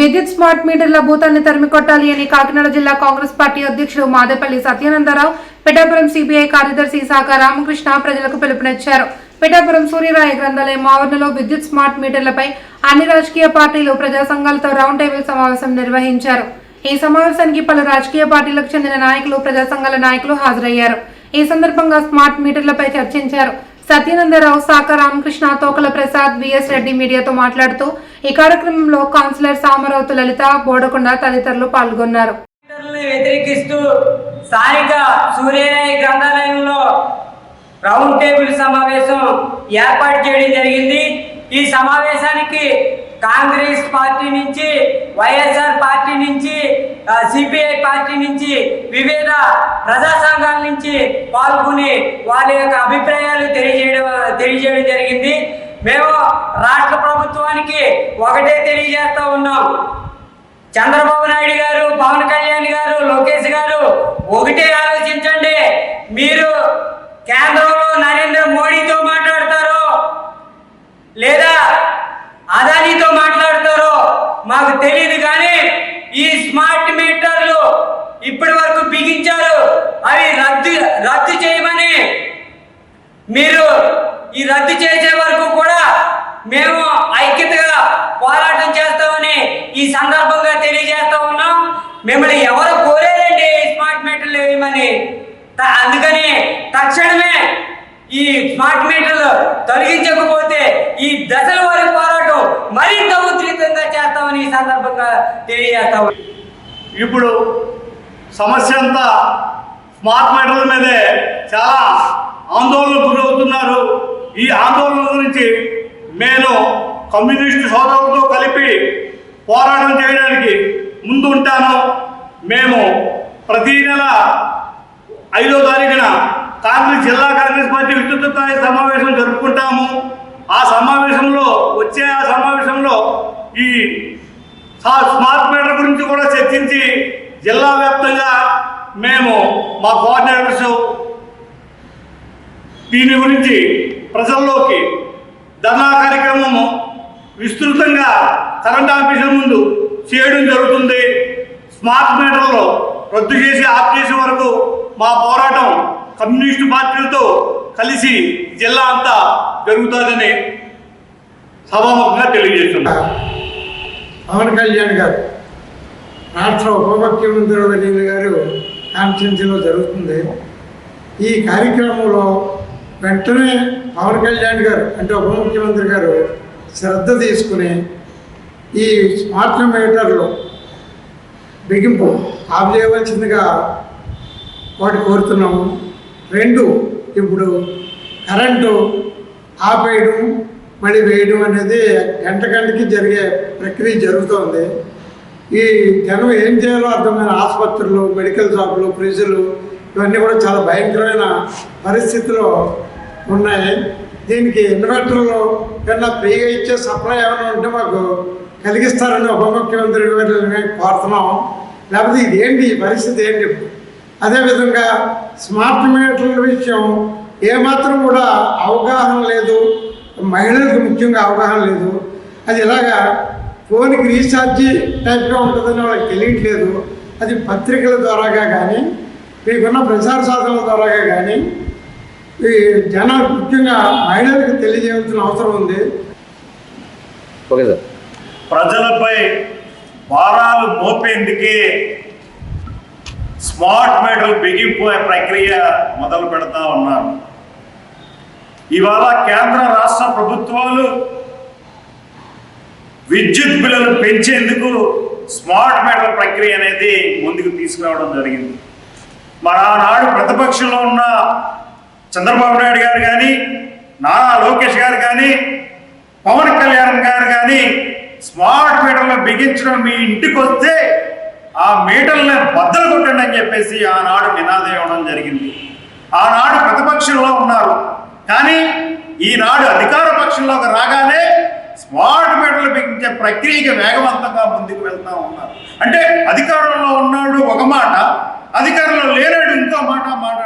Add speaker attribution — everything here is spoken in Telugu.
Speaker 1: విద్యుత్ స్మార్ట్ మీటర్ల భూతాన్ని తరిమి కొట్టాలి అని కాకినాడ జిల్లా కాంగ్రెస్ పార్టీ అధ్యక్షుడు మాదేపల్లి సత్యానందరావు పిఠాపురం సిపిఐ కార్యదర్శి శాఖ రామకృష్ణ ప్రజలకు పిలుపునిచ్చారు. పిఠాపురం సూర్యరాయ గ్రంథాలయం ఆవరణలో విద్యుత్ స్మార్ట్ మీటర్లపై అన్ని రాజకీయ పార్టీలు ప్రజా సంఘాలతో రౌండ్ టేబుల్ సమావేశం నిర్వహించారు. ఈ సమావేశానికి పలు రాజకీయ పార్టీలకు చెందిన నాయకులు ప్రజా సంఘాల నాయకులు హాజరయ్యారు. ఈ సందర్భంగా స్మార్ట్ మీటర్లపై చర్చించారు. సత్యానందరావు శాఖ రామకృష్ణ తోకల ప్రసాద్ విఎస్ రెడ్డి మీడియాతో మాట్లాడుతూ ఈ కార్యక్రమంలో కౌన్సిలర్ సామరావుతు లలిత బోడకొండ తదితరులు పాల్గొన్నారు.
Speaker 2: వ్యతిరేకిస్తూ స్థానిక సూర్యరాయ గ్రంథాలయంలో రౌండ్ టేబుల్ సమావేశం ఏర్పాటు చేయడం జరిగింది. ఈ సమావేశానికి కాంగ్రెస్ పార్టీ నుంచి వైఎస్ఆర్ పార్టీ నుంచి సిపిఐ పార్టీ నుంచి వివిధ ప్రజా సంఘాల నుంచి పాల్గొని వారి యొక్క అభిప్రాయాలు తెలియజేయడం తెలియజేయడం జరిగింది. మేము రాష్ట్ర ప్రభుత్వానికి ఒకటే తెలియజేస్తా ఉన్నాం. చంద్రబాబు నాయుడు గారు పవన్ కళ్యాణ్ గారు లోకేష్ గారు ఒకటే ఆలోచించండి. మీరు కేంద్రంలో నరేంద్ర మోడీతో మాట్లాడతారు లేదా అదానీతో మాట్లాడతారో మాకు తెలియదు కానీ ఈ స్మార్ట్ మీటర్లు ఇప్పటి వరకు బిగించారు. అవి రద్దు రద్దు చేయమని మీరు ఈ రద్దు చేసే వరకు కూడా మేము ఐక్యతగా పోరాటం చేస్తామని ఈ సందర్భంగా తెలియజేస్తా ఉన్నాం. మిమ్మల్ని ఎవరు కోరేదండి స్మార్ట్ మీటర్లు వేయమని అందుకని తక్షణమే ఈ స్మార్ట్ మీటర్లు తొలగించకపోతే ఈ దశల వారి పోరాటం మరింత ఉధృతంగా చేస్తామని ఈ సందర్భంగా తెలియజేస్తాం
Speaker 3: ఇప్పుడు సమస్య అంతా స్మార్ట్ మీటర్ల మీదే. చాలా ఆందోళనకు గురవుతున్నారు. ఈ ఆందోళన గురించి నేను కమ్యూనిస్టు సోదరులతో కలిపి పోరాటం చేయడానికి ముందు ఉంటాను మేము ప్రతి నెల ఐదో తారీఖున కాంగ్రెస్ జిల్లా కాంగ్రెస్ పార్టీ విస్తృత స్థాయి సమావేశం జరుపుకుంటాము. ఆ సమావేశంలో వచ్చే ఆ సమావేశంలో ఈ స్మార్ట్ మీటర్ గురించి కూడా చర్చించి జిల్లా వ్యాప్తంగా మేము మా కోఆర్డినేటర్స్ దీని గురించి ప్రజల్లోకి ధర్నా కార్యక్రమము విస్తృతంగా కరెంట్ ఆఫీసుల ముందు చేయడం జరుగుతుంది. స్మార్ట్ మీటర్లో రద్దు చేసి ఆఫ్ చేసే వరకు మా పోరాటం కమ్యూనిస్టు పార్టీలతో కలిసి జిల్లా అంతా జరుగుతుందని సభాముఖంగా తెలియజేస్తున్నారు
Speaker 4: పవన్ కళ్యాణ్ గారు రాష్ట్ర ఉప ముఖ్యమంత్రి గారు కాన్స్టిట్యున్సీలో జరుగుతుంది. ఈ కార్యక్రమంలో వెంటనే పవన్ కళ్యాణ్ గారు అంటే ఉప ముఖ్యమంత్రి గారు శ్రద్ధ తీసుకుని ఈ స్మార్ట్ మీటర్లు బిగింపు ఆఫ్ చేయవలసిందిగా వాటి కోరుతున్నాము. రెండు ఇప్పుడు కరెంటు ఆపేయడం మళ్ళీ వేయడం అనేది గంట గంటకి జరిగే ప్రక్రియ జరుగుతోంది. ఈ జనం ఏం చేయాలో అర్థమైన ఆసుపత్రులు మెడికల్ షాపులు ఫ్రిడ్జ్లు ఇవన్నీ కూడా చాలా భయంకరమైన పరిస్థితిలో ఉన్నాయి. దీనికి ఇన్వర్టర్లు కన్నా ఫ్రీగా ఇచ్చే సప్లై ఏమైనా ఉంటే మాకు కలిగిస్తారని ఉప ముఖ్యమంత్రి గారిని కోరుతున్నాం. లేకపోతే ఇది ఏంటి పరిస్థితి ఏంటి? అదేవిధంగా స్మార్ట్ మీటర్ల విషయం ఏమాత్రం కూడా అవగాహన లేదు. మహిళలకు ముఖ్యంగా అవగాహన లేదు. అది ఇలాగా ఫోన్కి రీఛార్జి టైప్గా ఉంటుందని వాళ్ళకి తెలియట్లేదు. అది పత్రికల ద్వారాగా కానీ మీకున్న ప్రచార సాధనల ద్వారాగా కానీ ఈ జనాలు ముఖ్యంగా మహిళలకు తెలియజేయాల్సిన అవసరం ఉంది.
Speaker 5: Okay sir.
Speaker 3: ప్రజలపై భారాలు మోపేందుకే స్మార్ట్ మీటర్లు బిగింపు ప్రక్రియ మొదలు పెడతా ఉన్నారు. ఇవాళ కేంద్ర రాష్ట్ర ప్రభుత్వాలు విద్యుత్ బిల్లులు పెంచేందుకు స్మార్ట్ మీటర్ ప్రక్రియ అనేది ముందుకు తీసుకురావడం జరిగింది. మరి ఆనాడు ప్రతిపక్షంలో ఉన్న చంద్రబాబు నాయుడు గారు కానీ నారా లోకేష్ గారు కానీ పవన్ కళ్యాణ్ గారు కానీ స్మార్ట్ మీటర్లు బిగించడం మీ ఇంటికి వస్తే ఆ మీటర్లను బద్దలు కొట్టండి అని చెప్పేసి ఆనాడు నినాదం ఇవ్వడం జరిగింది. ఆనాడు ప్రతిపక్షంలో ఉన్నారు. కానీ ఈనాడు అధికార పక్షంలోకి రాగానే స్మార్ట్ మీటర్లు బిగించే ప్రక్రియకి వేగవంతంగా ముందుకు వెళ్తూ ఉన్నారు. అంటే అధికారంలో ఉన్నాడు ఒక మాట అధికారంలో లేనాడు ఇంకో మాట మాట